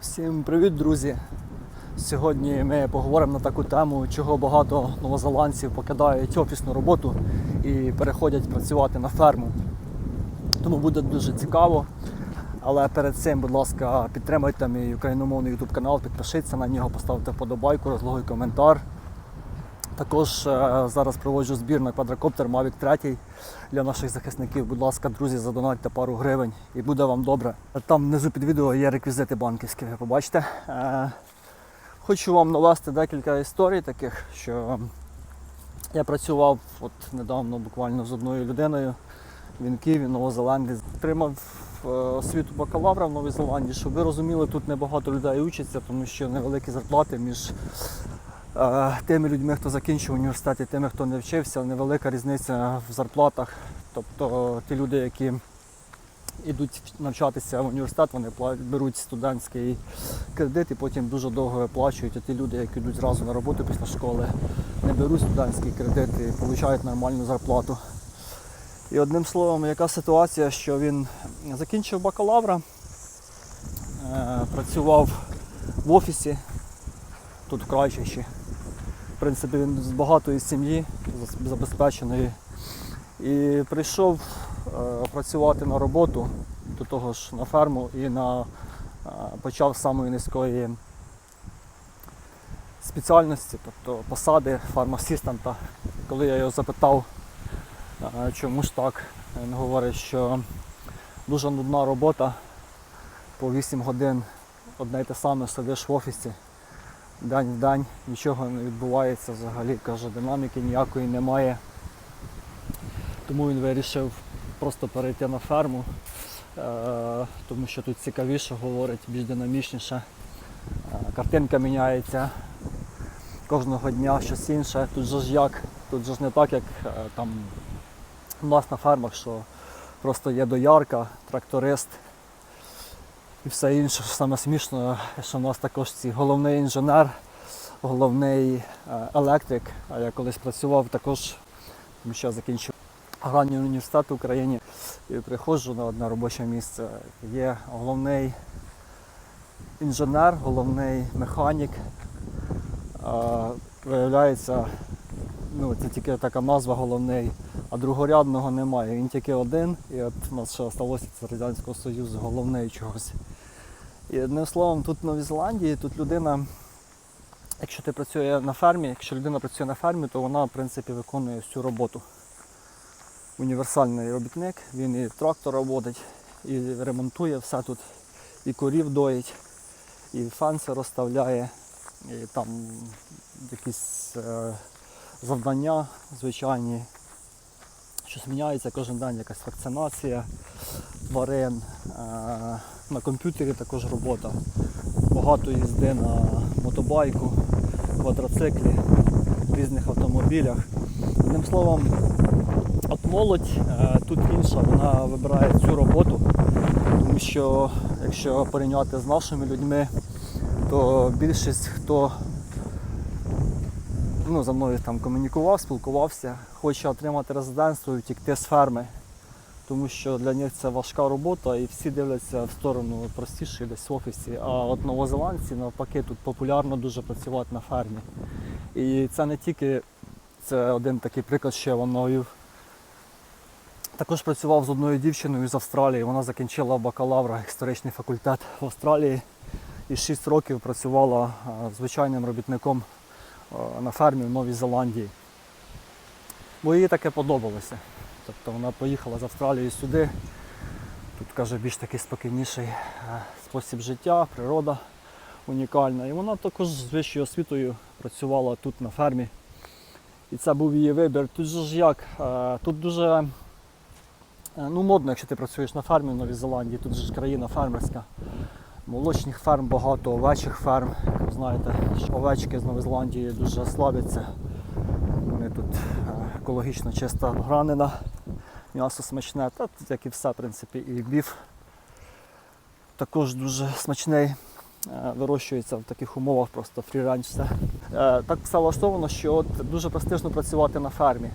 Всім привіт, друзі! Сьогодні ми поговоримо на таку тему, чого багато новозеландців покидають офісну роботу і переходять працювати на ферму. Тому буде дуже цікаво. Але перед цим, будь ласка, підтримайте мій україномовний YouTube канал, підпишіться на нього, поставте вподобайку, розлогий коментар. Також е, зараз проводжу збір на квадрокоптер Mavic 3 для наших захисників. Будь ласка, друзі, задонатьте пару гривень і буде вам добре. Там внизу під відео є реквізити банківські, ви побачите. Е, Хочу вам навести декілька історій таких, що я працював от недавно буквально з одною людиною. Він Києві, Новозеландець. Отримав е, освіту бакалавра в Новій Зеландії. Щоб ви розуміли, тут небагато людей учаться, тому що невеликі зарплати між тими людьми, хто закінчив університет, і тими, хто не вчився, невелика різниця в зарплатах. Тобто ті люди, які йдуть навчатися в університет, вони беруть студентський кредит і потім дуже довго виплачують. А ті люди, які йдуть зразу на роботу після школи, не беруть студентський кредит і отримують нормальну зарплату. І одним словом, яка ситуація, що він закінчив бакалавра, е, працював в офісі тут в Крайчищі. В принципі, він з багатої сім'ї, забезпеченої. І прийшов е, працювати на роботу, до того ж на ферму і на, е, почав з самої низької спеціальності, тобто посади фармасистента. Коли я його запитав, е, чому ж так, він говорить, що дуже нудна робота по 8 годин одне й те саме сидиш в офісі день в день, нічого не відбувається взагалі, каже, динаміки ніякої немає. Тому він вирішив просто перейти на ферму, е, тому що тут цікавіше говорить, більш динамічніше. Е, Картинка міняється кожного дня щось інше. Тут же ж як, тут же ж не так, як е, там у нас на фермах, що просто є доярка, тракторист і все інше. Саме смішно, що в нас також ці головний інженер, головний е, електрик. А я колись працював також, тому що я закінчив аграрний університет в Україні і приходжу на одне робоче місце. Є головний інженер, головний механік. Виявляється, ну, це тільки така назва головний, а другорядного немає. Він тільки один, і от у нас ще залишилося з Радянського Союзу головний чогось. І одним словом, тут в Новій Зеландії, тут людина, якщо ти працює на фермі, якщо людина працює на фермі, то вона в принципі виконує всю роботу. Універсальний робітник, він і трактор водить, і ремонтує все тут, і корів доїть, і фанси розставляє, і там якісь е, завдання звичайні. Щось міняється кожен день, якась вакцинація тварин. Е, на комп'ютері також робота. Багато їзди на мотобайку, квадроциклі, різних автомобілях. Одним словом, от молодь е, тут інша, вона вибирає цю роботу, тому що якщо порівняти з нашими людьми, то більшість хто ну, за мною там комунікував, спілкувався, хоче отримати резидентство і втікти з ферми. Тому що для них це важка робота і всі дивляться в сторону простіше десь в офісі. А от новозеландці навпаки тут популярно дуже працювати на фермі. І це не тільки це один такий приклад, що я. Також працював з одною дівчиною з Австралії. Вона закінчила бакалавра історичний факультет в Австралії і 6 років працювала звичайним робітником на фермі в Новій Зеландії. Бо їй таке подобалося. Тобто вона поїхала з Австралії сюди. Тут каже більш такий спокійніший е, спосіб життя, природа унікальна. І вона також з вищою освітою працювала тут на фермі. І це був її вибір. Тут же ж як? е, Тут дуже е, ну, модно, якщо ти працюєш на фермі в Новій Зеландії, тут же ж країна фермерська. Молочних ферм багато, овечих ферм. Знаєте, овечки з Нової Зеландії дуже славляться. Вони тут е, екологічно чиста гранина, м'ясо смачне, та як і все, в принципі, і біф також дуже смачний. Е, Вирощується в таких умовах, просто фрі-ранч все. Е, Так все влаштовано, що от дуже престижно працювати на фермі.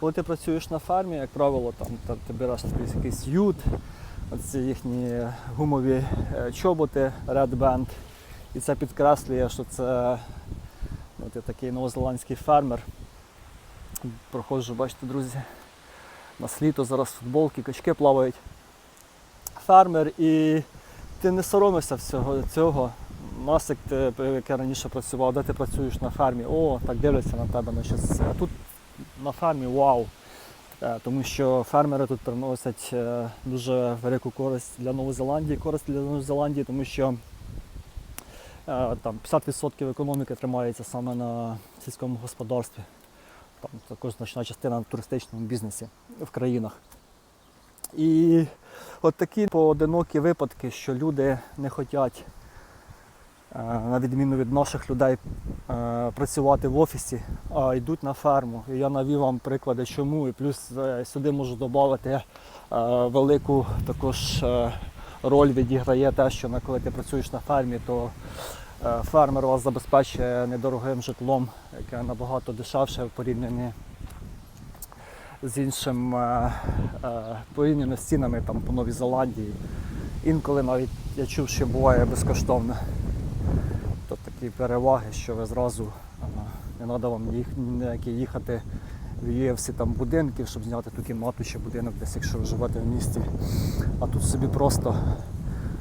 Коли ти працюєш на фермі, як правило, там, та- ти береш якийсь ют, оці їхні гумові е, чоботи Red Band. І це підкреслює, що це от я такий новозеландський фермер. Проходжу, бачите, друзі, на сліто зараз футболки, качки плавають. Фермер і ти не соромишся всього цього. Масик, ти, як раніше працював, де ти працюєш на фермі, о, так дивляться на тебе. Ну, тут на фермі вау. Е, Тому що фермери тут приносять е, дуже велику користь для Нової Зеландії, користь для Нової Зеландії, тому що е, там 50% економіки тримається саме на сільському господарстві. Там також значна частина на туристичному бізнесі в країнах. І от такі поодинокі випадки, що люди не хочуть, на відміну від наших людей, е, працювати в офісі, а йдуть на ферму. І я навів вам приклади, чому. І плюс е, сюди можу додати е, велику також е, роль відіграє те, що коли ти працюєш на фермі, то е, фермер вас забезпечує недорогим житлом, яке набагато дешевше в порівнянні з іншим е, е, порівняно з цінами там, по Новій Зеландії. Інколи навіть я чув, що буває безкоштовно. Такі переваги, що ви зразу е, не треба вам їх, ніякі їхати в ЮЕФСі там будинків, щоб зняти ту кімнату чи будинок десь, якщо ви живете в місті. А тут собі просто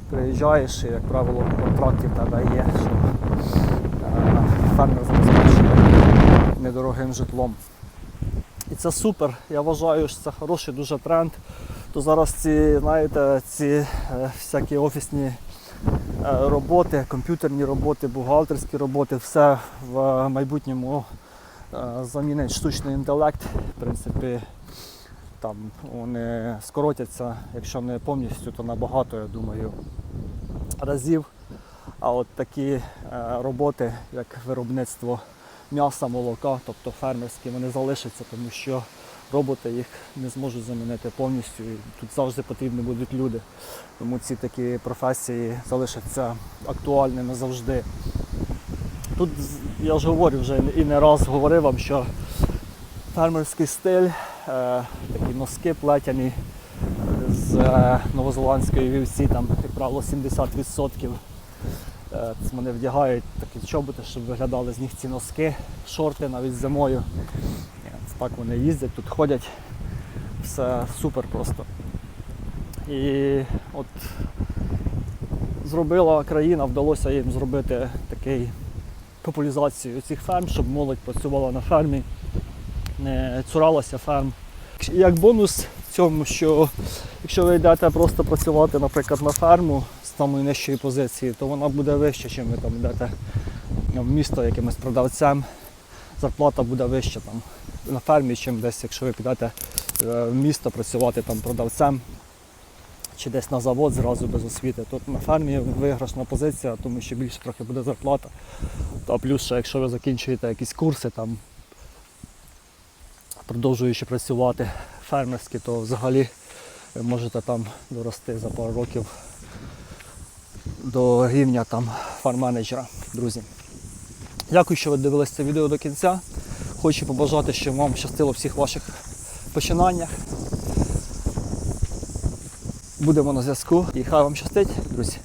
приїжджаєш і, як правило, в контракті в тебе є, що е, фермер забезпечує недорогим житлом. І це супер. Я вважаю, що це хороший дуже тренд. То зараз ці, знаєте, ці е, всякі офісні роботи, комп'ютерні роботи, бухгалтерські роботи, все в майбутньому е, замінить штучний інтелект. В принципі, там вони скоротяться, якщо не повністю, то набагато, я думаю, разів. А от такі е, роботи, як виробництво м'яса, молока, тобто фермерські, вони залишаться, тому що роботи їх не зможуть замінити повністю. І тут завжди потрібні будуть люди. Тому ці такі професії залишаться актуальними завжди. Тут я ж говорю вже і не раз говорив вам, що фермерський стиль, е, такі носки плетяні з е, новозеландської вівці, там, як правило, 70%. Е, вони вдягають такі чоботи, щоб виглядали з них ці носки, шорти навіть зимою. Так вони їздять, тут ходять. Все супер просто. І от зробила країна, вдалося їм зробити такий популяризацію цих ферм, щоб молодь працювала на фермі, не цуралася ферм. Як бонус в цьому, що якщо ви йдете просто працювати, наприклад, на ферму з самої нижчої позиції, то вона буде вища, чим ви там йдете в місто якимось продавцем. Зарплата буде вища там на фермі, чим десь, якщо ви підете е, в місто працювати там продавцем чи десь на завод зразу без освіти. Тут на фермі виграшна позиція, тому що більше трохи буде зарплата. А плюс, ще, якщо ви закінчуєте якісь курси, там, продовжуючи працювати фермерські, то взагалі ви можете там дорости за пару років до рівня там фарм-менеджера, друзі. Дякую, що ви дивилися це відео до кінця. Хочу побажати, щоб вам щастило всіх ваших починаннях. Будемо на зв'язку і хай вам щастить, друзі.